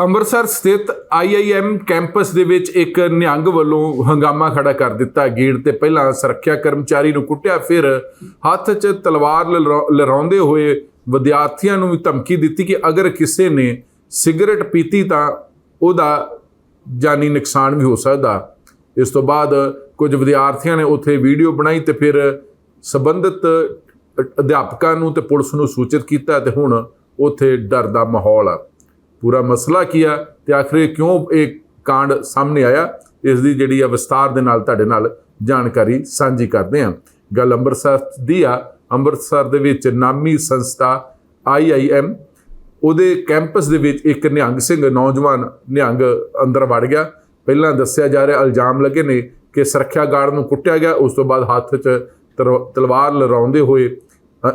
ਅੰਮ੍ਰਿਤਸਰ ਸਥਿਤ IIM campus ਦੇ ਵਿੱਚ ਇੱਕ ਨਿਹੰਗ ਵੱਲੋਂ ਹੰਗਾਮਾ ਖੜਾ ਕਰ ਦਿੱਤਾ। ਗੇਟ ਤੇ ਪਹਿਲਾਂ ਸੁਰੱਖਿਆ ਕਰਮਚਾਰੀ ਨੂੰ ਕੁੱਟਿਆ, ਫਿਰ ਹੱਥ 'ਚ ਤਲਵਾਰ ਲਹਿਰਾ- ਲਹਿਰਾਉਂਦੇ ਹੋਏ ਵਿਦਿਆਰਥੀਆਂ ਨੂੰ ਵੀ ਧਮਕੀ ਦਿੱਤੀ ਕਿ ਅਗਰ ਕਿਸੇ ਨੇ ਸਿਗਰਟ ਪੀਤੀ ਤਾਂ ਉਹਦਾ ਜਾਨੀ ਨੁਕਸਾਨ ਵੀ ਹੋ ਸਕਦਾ। ਇਸ ਤੋਂ ਬਾਅਦ ਕੁਝ ਵਿਦਿਆਰਥੀਆਂ ਨੇ ਉੱਥੇ ਵੀਡੀਓ ਬਣਾਈ ਤੇ ਫਿਰ ਸੰਬੰਧਿਤ ਅਧਿਆਪਕਾਂ ਨੂੰ ਤੇ ਪੁਲਿਸ ਨੂੰ ਸੂਚਿਤ ਕੀਤਾ ਤੇ ਹੁਣ ਉੱਥੇ ਡਰ ਦਾ ਮਾਹੌਲ ਆ। ਪੂਰਾ ਮਸਲਾ ਕੀ ਆ ਤੇ ਆਖਰ ਕਿਉਂ ਇਹ ਕਾਂਡ ਸਾਹਮਣੇ ਆਇਆ? ਇਸ ਦੀ ਜਿਹੜੀ ਆ ਵਿਸਤਾਰ ਦੇ ਨਾਲ ਤੁਹਾਡੇ ਨਾਲ ਜਾਣਕਾਰੀ ਸਾਂਝੀ ਕਰਦੇ ਹਾਂ। ਗੱਲ ਅੰਮ੍ਰਿਤਸਰ ਦੀ ਆ। ਅੰਮ੍ਰਿਤਸਰ ਦੇ ਵਿੱਚ ਨਾਮੀ ਸੰਸਥਾ IIM ਉਹਦੇ ਕੈਂਪਸ ਦੇ ਵਿੱਚ ਇੱਕ ਨਿਹੰਗ ਸਿੰਘ, ਨੌਜਵਾਨ ਨਿਹੰਗ ਅੰਦਰ ਵੜ ਗਿਆ। ਪਹਿਲਾਂ ਦੱਸਿਆ ਜਾ ਰਿਹਾ, ਇਲਜ਼ਾਮ ਲੱਗੇ ਨੇ ਕਿ ਸੁਰੱਖਿਆ ਗਾਰਡ ਨੂੰ ਕੁੱਟਿਆ ਗਿਆ। ਉਸ ਤੋਂ ਬਾਅਦ ਹੱਥ 'ਚ ਤਰ- ਤਲਵਾਰ ਲਹਿਰਾਉਂਦੇ ਹੋਏ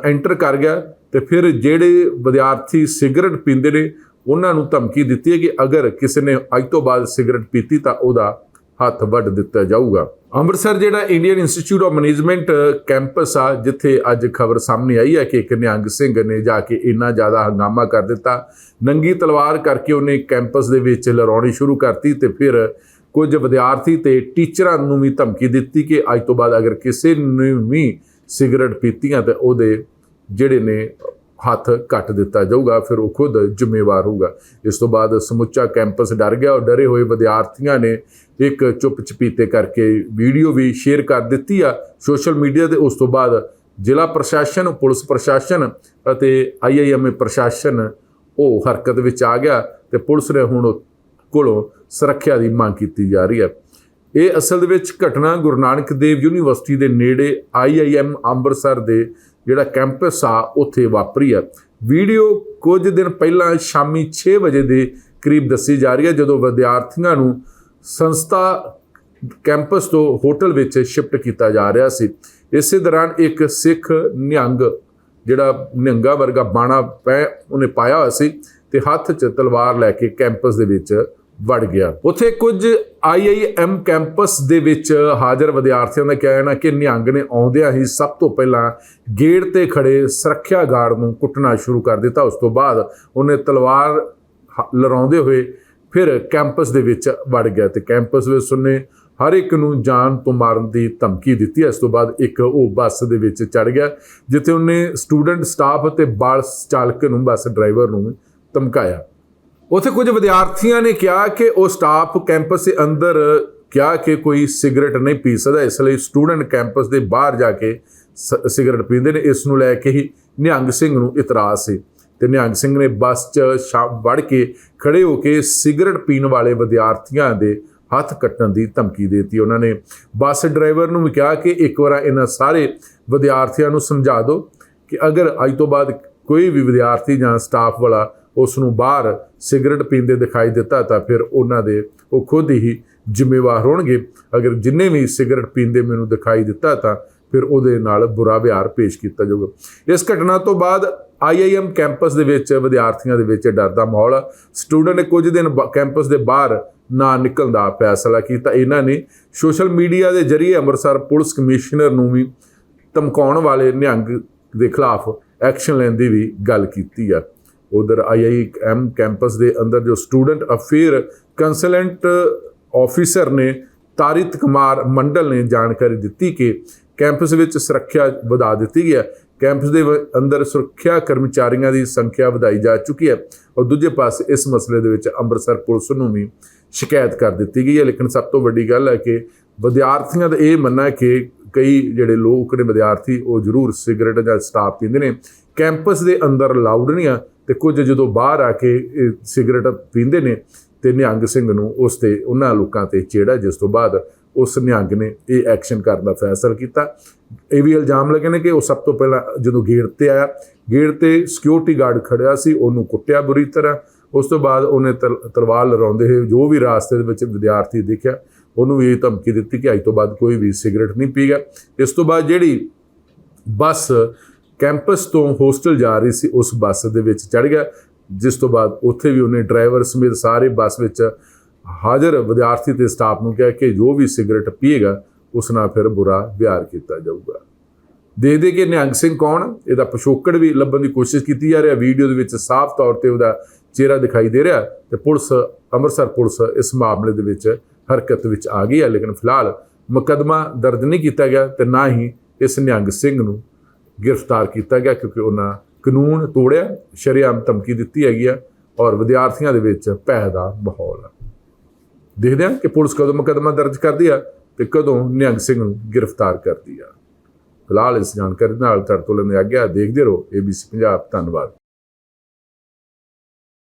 ਐਂਟਰ ਕਰ ਗਿਆ ਤੇ ਫਿਰ ਜਿਹੜੇ ਵਿਦਿਆਰਥੀ ਸਿਗਰਟ ਪੀਂਦੇ ਨੇ ਉਹਨਾਂ ਨੂੰ ਧਮਕੀ ਦਿੱਤੀ ਹੈ ਕਿ ਅਗਰ ਕਿਸੇ ਨੇ ਅੱਜ ਤੋਂ ਬਾਅਦ ਸਿਗਰਟ ਪੀਤੀ ਤਾਂ ਉਹਦਾ ਹੱਥ ਵੱਢ ਦਿੱਤਾ ਜਾਊਗਾ। ਅੰਮ੍ਰਿਤਸਰ ਜਿਹੜਾ Indian institute of management campus ਆ, ਜਿੱਥੇ ਅੱਜ ਖਬਰ ਸਾਹਮਣੇ ਆਈ ਹੈ ਕਿ ਇੱਕ ਨਿਹੰਗ ਸਿੰਘ ਨੇ ਜਾ ਕੇ ਇੰਨਾ ਜ਼ਿਆਦਾ ਹੰਗਾਮਾ ਕਰ ਦਿੱਤਾ। ਨੰਗੀ ਤਲਵਾਰ ਕਰਕੇ ਉਹਨੇ ਕੈਂਪਸ ਦੇ ਵਿੱਚ ਲੜਾਉਣੀ ਸ਼ੁਰੂ ਕਰਤੀ ਤੇ ਫਿਰ ਕੁਝ ਵਿਦਿਆਰਥੀ ਤੇ ਟੀਚਰਾਂ ਨੂੰ ਵੀ ਧਮਕੀ ਦਿੱਤੀ ਕਿ ਅੱਜ ਤੋਂ ਬਾਅਦ ਅਗਰ ਕਿਸੇ ਨੇ ਵੀ ਸਿਗਰਟ ਪੀਤੀਆਂ ਤੇ ਉਹਦੇ ਜਿਹੜੇ ਨੇ ਹੱਥ ਕੱਟ ਦਿੱਤਾ ਜਾਊਗਾ, ਫਿਰ ਉਹ ਖੁਦ ਜ਼ਿੰਮੇਵਾਰ ਹੋਊਗਾ। ਇਸ ਤੋਂ ਬਾਅਦ ਸਮੁੱਚਾ ਕੈਂਪਸ ਡਰ ਗਿਆ ਔਰ ਡਰੇ ਹੋਏ ਵਿਦਿਆਰਥੀਆਂ ਨੇ ਇੱਕ ਚੁੱਪ ਚਪੀਤੇ ਕਰਕੇ ਵੀਡੀਓ ਵੀ ਸ਼ੇਅਰ ਕਰ ਦਿੱਤੀ ਆ ਸੋਸ਼ਲ ਮੀਡੀਆ ਤੇ। ਉਸ ਤੋਂ ਬਾਅਦ ਜ਼ਿਲ੍ਹਾ ਪ੍ਰਸ਼ਾਸਨ, ਪੁਲਿਸ ਪ੍ਰਸ਼ਾਸਨ ਅਤੇ ਆਈਆਈਐਮ ਪ੍ਰਸ਼ਾਸਨ ਉਹ ਹਰਕਤ ਵਿੱਚ ਆ ਗਿਆ ਤੇ ਪੁਲਿਸ ਨੇ ਹੁਣ ਕੋਲੋਂ ਸੁਰੱਖਿਆ ਦੀ ਮੰਗ ਕੀਤੀ ਜਾ ਰਹੀ ਹੈ। ਇਹ ਅਸਲ ਦੇ ਵਿੱਚ ਘਟਨਾ ਗੁਰੂ ਨਾਨਕ ਦੇਵ ਯੂਨੀਵਰਸਿਟੀ ਦੇ ਨੇੜੇ ਆਈਆਈਐਮ ਅੰਮ੍ਰਿਤਸਰ ਦੇ ਜਿਹੜਾ ਕੈਂਪਸ ਆ, ਉੱਥੇ ਵਾਪਰੀ ਆ। ਵੀਡੀਓ ਕੁਝ ਦਿਨ ਪਹਿਲਾਂ ਸ਼ਾਮੀ 6 ਵਜੇ ਦੇ ਕਰੀਬ ਦੱਸੀ ਜਾ ਰਹੀ ਹੈ, ਜਦੋਂ ਵਿਦਿਆਰਥੀਆਂ ਨੂੰ ਸੰਸਥਾ ਕੈਂਪਸ ਤੋਂ ਹੋਟਲ ਵਿੱਚ ਸ਼ਿਫਟ ਕੀਤਾ ਜਾ ਰਿਹਾ ਸੀ। ਇਸੇ ਦੌਰਾਨ ਇੱਕ ਸਿੱਖ ਨਿਹੰਗ, ਜਿਹੜਾ ਨਿਹੰਗਾ ਵਰਗਾ ਬਾਣਾ ਪੈ, ਉਹਨੇ ਪਾਇਆ ਹੋਇਆ ਸੀ ਤੇ ਹੱਥ 'ਚ ਤਲਵਾਰ ਲੈ ਕੇ ਕੈਂਪਸ ਦੇ ਵਿੱਚ ਵੜ ਗਿਆ। ਉੱਥੇ ਕੁਝ ਆਈਆਈਐਮ ਕੈਂਪਸ ਦੇ ਵਿੱਚ ਹਾਜ਼ਰ ਵਿਦਿਆਰਥੀਆਂ ਦਾ ਕਹਿਣਾ ਕਿ ਨਿਹੰਗ ਨੇ ਆਉਂਦਿਆਂ ਹੀ ਸਭ ਤੋਂ ਪਹਿਲਾਂ ਗੇਟ ਤੇ ਖੜੇ ਸੁਰੱਖਿਆ ਗਾਰਡ ਨੂੰ ਕੁੱਟਣਾ ਸ਼ੁਰੂ ਕਰ ਦਿੱਤਾ। ਉਸ ਤੋਂ ਬਾਅਦ ਉਹਨੇ ਤਲਵਾਰ ਹ- ਲਹਿਰਾਉਂਦੇ ਹੋਏ ਫਿਰ ਕੈਂਪਸ ਦੇ ਵਿੱਚ ਵੜ ਗਿਆ ਤੇ ਕੈਂਪਸ ਵਿੱਚ ਉਹਨੇ ਹਰ ਇੱਕ ਨੂੰ ਜਾਨ ਤੋਂ ਮਾਰਨ ਦੀ ਧਮਕੀ ਦਿੱਤੀ। ਇਸ ਤੋਂ ਬਾਅਦ ਇੱਕ ਉਹ ਬੱਸ ਦੇ ਵਿੱਚ ਚੜ ਗਿਆ, ਜਿੱਥੇ ਉਹਨੇ ਸਟੂਡੈਂਟ ਸਟਾਫ ਅਤੇ ਬੱਸ ਚਾਲਕ ਨੂੰ, ਬੱਸ ਡਰਾਈਵਰ ਨੂੰ ਧਮਕਾਇਆ। ਉੱਥੇ ਕੁਝ ਵਿਦਿਆਰਥੀਆਂ ਨੇ ਕਿਹਾ ਕਿ ਉਹ ਸਟਾਫ ਕੈਂਪਸ ਦੇ ਅੰਦਰ ਕਿਹਾ ਕਿ ਕੋਈ ਸਿਗਰਟ ਨਹੀਂ ਪੀ ਸਕਦਾ, ਇਸ ਲਈ ਸਟੂਡੈਂਟ ਕੈਂਪਸ ਦੇ ਬਾਹਰ ਜਾ ਕੇ ਸ- ਸਿਗਰਟ ਪੀਂਦੇ ਨੇ। ਇਸ ਨੂੰ ਲੈ ਕੇ ਹੀ ਨਿਹੰਗ ਸਿੰਘ ਨੂੰ ਇਤਰਾਜ਼ ਸੀ ਤੇ ਨਿਹੰਗ ਸਿੰਘ ਨੇ ਬੱਸ 'ਚ ਸ਼ਾ- ਵੜ ਕੇ ਖੜੇ ਹੋ ਕੇ ਸਿਗਰਟ ਪੀਣ ਵਾਲੇ ਵਿਦਿਆਰਥੀਆਂ ਦੇ ਹੱਥ ਕੱਟਣ ਦੀ ਧਮਕੀ ਦੇ ਦਿੱਤੀ। ਉਹਨਾਂ ਨੇ ਬੱਸ ਡਰਾਈਵਰ ਨੂੰ ਵੀ ਕਿਹਾ ਕਿ ਇੱਕ ਵਾਰ ਇਹਨਾਂ ਸਾਰੇ ਵਿਦਿਆਰਥੀਆਂ ਨੂੰ ਸਮਝਾ ਦਿਓ ਕਿ ਅਗਰ ਅੱਜ ਤੋਂ ਬਾਅਦ ਕੋਈ ਵੀ ਵਿਦਿਆਰਥੀ ਜਾਂ ਸਟਾਫ ਵਾਲਾ ਉਸ ਨੂੰ ਬਾਹਰ ਸਿਗਰਟ ਪੀਂਦੇ ਦਿਖਾਈ ਦਿੱਤਾ ਤਾਂ ਫਿਰ ਉਹਨਾਂ ਦੇ ਉਹ ਖੁਦ ਹੀ ਜ਼ਿੰਮੇਵਾਰ ਹੋਣਗੇ। ਅਗਰ ਜਿੰਨੇ ਵੀ ਸਿਗਰਟ ਪੀਂਦੇ ਮੈਨੂੰ ਦਿਖਾਈ ਦਿੱਤਾ ਤਾਂ ਫਿਰ ਉਹਦੇ ਨਾਲ ਬੁਰਾ ਵਿਹਾਰ ਪੇਸ਼ ਕੀਤਾ ਜਾਊਗਾ। ਇਸ ਘਟਨਾ ਤੋਂ ਬਾਅਦ ਆਈਆਈਐਮ ਕੈਂਪਸ ਦੇ ਵਿੱਚ ਵਿਦਿਆਰਥੀਆਂ ਦੇ ਵਿੱਚ ਡਰ ਦਾ ਮਾਹੌਲ ਆ ਸਟੂਡੈਂਟ ਨੇ ਕੁਝ ਦਿਨ ਬ- ਕੈਂਪਸ ਦੇ ਬਾਹਰ ਨਾ ਨਿਕਲਣ ਦਾ ਫੈਸਲਾ ਕੀਤਾ। ਇਹਨਾਂ ਨੇ ਸੋਸ਼ਲ ਮੀਡੀਆ ਦੇ ਜ਼ਰੀਏ ਅੰਮ੍ਰਿਤਸਰ ਪੁਲਿਸ ਕਮਿਸ਼ਨਰ ਨੂੰ ਵੀ ਧਮਕਾਉਣ ਵਾਲੇ ਨਿਹੰਗ ਦੇ ਖਿਲਾਫ ਐਕਸ਼ਨ ਲੈਣ ਦੀ ਵੀ ਗੱਲ ਕੀਤੀ ਆ। ਉਧਰ ਆਈਆਈਐਮ ਕੈਂਪਸ ਦੇ ਅੰਦਰ ਜੋ ਸਟੂਡੈਂਟ ਅਫੇਅਰ ਕੰਸਲੈਂਟ ਆਫੀਸਰ ਨੇ ਤਾਰਿਤ ਕੁਮਾਰ ਮੰਡਲ ਨੇ ਜਾਣਕਾਰੀ ਦਿੱਤੀ ਕਿ ਕੈਂਪਸ ਵਿੱਚ ਸੁਰੱਖਿਆ ਵਧਾ ਦਿੱਤੀ ਗਈ ਹੈ। ਕੈਂਪਸ ਦੇ ਅੰਦਰ ਸੁਰੱਖਿਆ ਕਰਮਚਾਰੀਆਂ ਦੀ ਸੰਖਿਆ ਵਧਾਈ ਜਾ ਚੁੱਕੀ ਹੈ ਔਰ ਦੂਜੇ ਪਾਸੇ ਇਸ ਮਸਲੇ ਦੇ ਵਿੱਚ ਅੰਮ੍ਰਿਤਸਰ ਪੁਲਿਸ ਨੂੰ ਵੀ ਸ਼ਿਕਾਇਤ ਕਰ ਦਿੱਤੀ ਗਈ ਹੈ। ਲੇਕਿਨ ਸਭ ਤੋਂ ਵੱਡੀ ਗੱਲ ਹੈ ਕਿ ਵਿਦਿਆਰਥੀਆਂ ਦਾ ਇਹ ਮੰਨਣਾ ਹੈ ਕਿ ਕਈ ਜਿਹੜੇ ਲੋਕ ਨੇ, ਵਿਦਿਆਰਥੀ, ਉਹ ਜ਼ਰੂਰ ਸਿਗਰਟ ਜਾਂ ਸਟਾਪ ਪੀਂਦੇ ਨੇ। ਕੈਂਪਸ ਦੇ ਅੰਦਰ ਲਾਊਡ ਨਹੀਂ ਆ ਤੇ ਕੁਝ ਜਦੋਂ ਬਾਹਰ ਆ ਕੇ, ਇਹ ਸਿਗਰਟ ਪੀਂਦੇ ਨੇ ਤੇ ਨਿਹੰਗ ਸਿੰਘ ਨੂੰ ਉਸ ਤੇ ਉਹਨਾਂ ਲੋਕਾਂ ਤੇ ਚਿਹੜਾ ਜਿਸ ਤੋਂ ਬਾਅਦ ਉਸ ਨਿਹੰਗ ਨੇ ਇਹ ਐਕਸ਼ਨ ਕਰਨ ਦਾ ਫੈਸਲਾ ਕੀਤਾ। ਇਹ ਵੀ ਇਲਜ਼ਾਮ ਲੱਗੇ ਨੇ ਕਿ ਉਹ ਸਭ ਤੋਂ ਪਹਿਲਾਂ ਜਦੋਂ ਗੇਟ ਤੇ ਆਇਆ, ਗੇਟ ਤੇ ਸਿਕਿਉਰਿਟੀ ਗਾਰਡ ਖੜਿਆ ਸੀ, ਉਹਨੂੰ ਕੁੱਟਿਆ ਬੁਰੀ ਤਰ੍ਹਾਂ। ਉਸ ਤੋਂ ਬਾਅਦ ਉਹਨੇ ਤਲ- ਤਲਵਾਰ ਲਹਿਰਾਉਂਦੇ ਹੋਏ ਜੋ ਵੀ ਰਾਸਤੇ ਦੇ ਵਿੱਚ ਵਿਦਿਆਰਥੀ ਦੇਖਿਆ, ਉਹਨੂੰ ਵੀ ਇਹ ਧਮਕੀ ਦਿੱਤੀ ਕਿ ਅੱਜ ਤੋਂ ਬਾਅਦ ਕੋਈ ਵੀ ਸਿਗਰਟ ਨਹੀਂ ਪੀਗਾ ਇਸ ਤੋਂ ਬਾਅਦ ਜਿਹੜੀ ਬੱਸ ਕੈਂਪਸ ਤੋਂ ਹੋਸਟਲ ਜਾ ਰਹੀ ਸੀ, ਉਸ ਬੱਸ ਦੇ ਵਿੱਚ ਚੜ ਗਿਆ, ਜਿਸ ਤੋਂ ਬਾਅਦ ਉੱਥੇ ਵੀ ਉਹਨੇ ਡਰਾਈਵਰ ਸਮੇਤ ਸਾਰੇ ਬੱਸ ਵਿੱਚ ਹਾਜ਼ਰ ਵਿਦਿਆਰਥੀ ਤੇ ਸਟਾਫ ਨੂੰ ਕਿਹਾ ਕਿ ਜੋ ਵੀ ਸਿਗਰਟ ਪੀਏਗਾ, ਉਸ ਨਾਲ ਫਿਰ ਬੁਰਾ ਵਿਹਾਰ ਕੀਤਾ ਜਾਊਗਾ। ਦੇਖਦੇ ਕਿ ਨਿਹੰਗ ਸਿੰਘ ਕੌਣ? ਇਹਦਾ ਪਿਛੋਕੜ ਵੀ ਲੱਭਣ ਦੀ ਕੋਸ਼ਿਸ਼ ਕੀਤੀ ਜਾ ਰਹੀ ਹੈ। ਵੀਡੀਓ ਦੇ ਵਿੱਚ ਸਾਫ਼ ਤੌਰ ਤੇ ਉਹਦਾ ਚਿਹਰਾ ਦਿਖਾਈ ਦੇ ਰਿਹਾ ਤੇ ਪੁਲਿਸ, ਅੰਮ੍ਰਿਤਸਰ ਪੁਲਿਸ ਇਸ ਮਾਮਲੇ ਦੇ ਵਿੱਚ ਹਰਕਤ ਵਿੱਚ ਆ ਗਈ ਹੈ, ਲੇਕਿਨ ਫਿਲਹਾਲ ਮੁਕੱਦਮਾ ਦਰਜ ਨਹੀਂ ਕੀਤਾ ਗਿਆ ਤੇ ਨਾ ਹੀ ਇਸ ਨਿਹੰਗ ਸਿੰਘ ਨੂੰ ਗ੍ਰਿਫਤਾਰ ਕੀਤਾ ਗਿਆ ਕਿਉਂਕਿ ਉਹਨਾਂ ਕਾਨੂੰਨ ਤੋੜਿਆ, ਸ਼ਰੇਆਮ ਧਮਕੀ ਦਿੱਤੀ ਹੈਗੀ ਆ ਔਰ ਵਿਦਿਆਰਥੀਆਂ ਦੇ ਵਿੱਚ ਭੈ ਦਾ ਮਾਹੌਲ ਆ। ਦੇਖਦੇ ਹਾਂ ਕਿ ਪੁਲਿਸ ਕਦੋਂ ਮੁਕੱਦਮਾ ਦਰਜ ਕਰਦੀ ਆ ਤੇ ਕਦੋਂ ਨਿਹੰਗ ਸਿੰਘ ਨੂੰ ਗ੍ਰਿਫਤਾਰ ਕਰਦੀ ਆ। ਫਿਲਹਾਲ ਇਸ ਜਾਣਕਾਰੀ ਨਾਲ ਤੁਹਾਡੇ ਤੋਂ ਲੈਂਦੇ ਆਗਿਆ, ਦੇਖਦੇ ਰਹੋ। ABC ਪੰਜਾਬ ਧੰਨਵਾਦ।